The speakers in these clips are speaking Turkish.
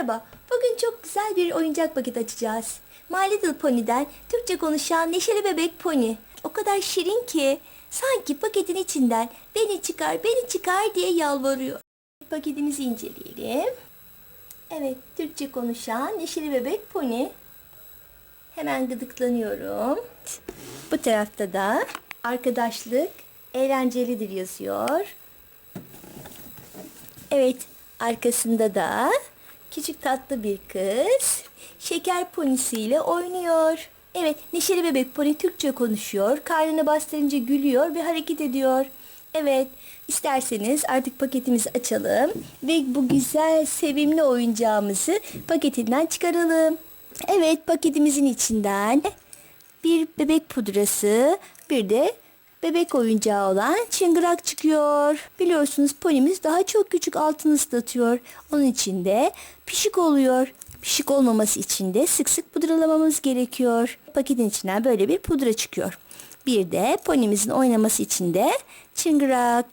Merhaba, bugün çok güzel bir oyuncak paket açacağız. My Little Pony'den Türkçe konuşan neşeli bebek pony. O kadar şirin ki sanki paketin içinden beni çıkar, beni çıkar diye yalvarıyor. Paketimizi inceleyelim. Evet, Türkçe konuşan neşeli bebek pony. Hemen gıdıklanıyorum. Bu tarafta da arkadaşlık eğlencelidir yazıyor. Evet, arkasında da küçük tatlı bir kız şeker ponisiyle oynuyor. Evet, neşeli bebek pony Türkçe konuşuyor. Karnını bastırınca gülüyor ve hareket ediyor. Evet, isterseniz artık paketimizi açalım ve bu güzel, sevimli oyuncağımızı paketinden çıkaralım. Evet, paketimizin içinden bir bebek pudrası, bir de bebek oyuncağı olan çıngırak çıkıyor. Biliyorsunuz ponimiz daha çok küçük altını ıslatıyor. Onun için de pişik oluyor. Pişik olmaması için de sık sık pudralamamız gerekiyor. Paketin içinden böyle bir pudra çıkıyor. Bir de ponimizin oynaması için de çıngırak.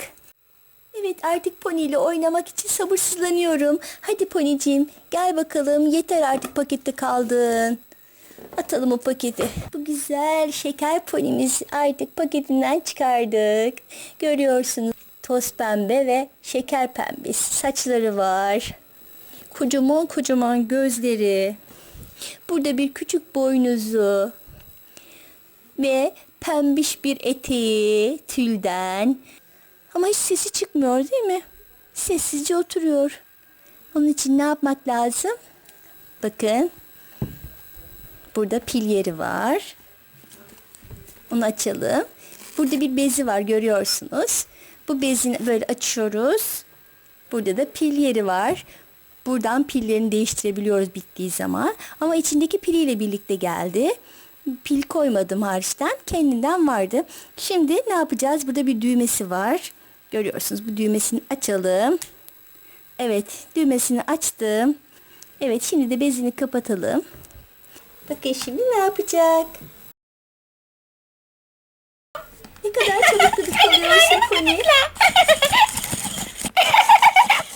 Evet artık pony ile oynamak için sabırsızlanıyorum. Hadi poniciğim gel bakalım yeter artık pakette kaldın. Atalım o paketi. Bu güzel şeker ponimiz artık paketinden çıkardık. Görüyorsunuz toz pembe ve şeker pembesi saçları var. Kocaman kocaman gözleri. Burada bir küçük boynuzu ve pembiş bir eteği tülden. Ama hiç sesi çıkmıyor değil mi? Sessizce oturuyor. Onun için ne yapmak lazım? Bakın. Burada pil yeri var. Onu açalım. Burada bir bezi var görüyorsunuz. Bu bezini böyle açıyoruz. Burada da pil yeri var. Buradan pillerini değiştirebiliyoruz bittiği zaman. Ama içindeki piliyle birlikte geldi. Pil koymadım hariçten. Kendinden vardı. Şimdi ne yapacağız? Burada bir düğmesi var. Görüyorsunuz bu düğmesini açalım. Evet düğmesini açtım. Evet şimdi de bezini kapatalım. Bakın şimdi ne yapacak? Ne kadar çabuk gıdık alıyorsun Pony.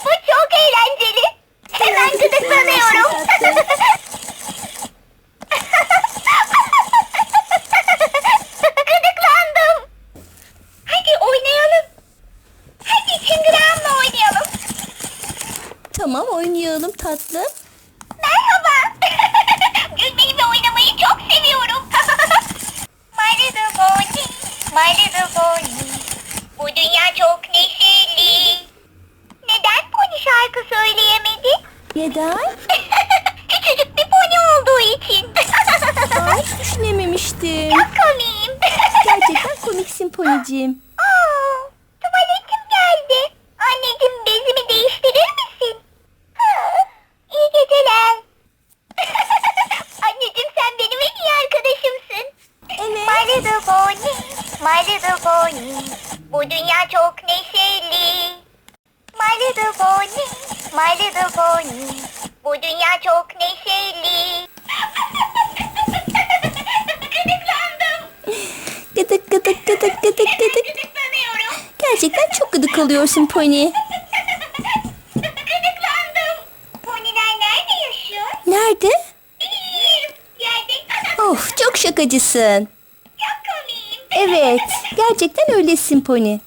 Bu çok eğlenceli. Hemen gıdıklanıyorum. Gıdıklandım. Hadi oynayalım. Hadi çıngırağımla oynayalım. Tamam oynayalım tatlım. Merhaba. Gülmeyi ve oynamayı çok seviyorum. my little pony, my little pony. Bu dünya çok neşeli. Neden pony şarkı söyleyemedi? Neden? Küçücük bir pony olduğu için. Aa, hiç düşünememiştim. çok komiyim. Gerçekten komiksin Pony'ciğim. Little pony. Bu dünya çok neşeli. My little pony, my little pony. Bu dünya çok neşeli. Gıdıklandım. Gıdık gıdık gıdık gıdık gıdık. Gıdıklanıyorum. Gerçekten çok gıdık alıyorsun Pony. Gıdıklandım. Poniler nerede yaşıyor? Nerede? Of çok şakacısın. Evet gerçekten öylesin Pony.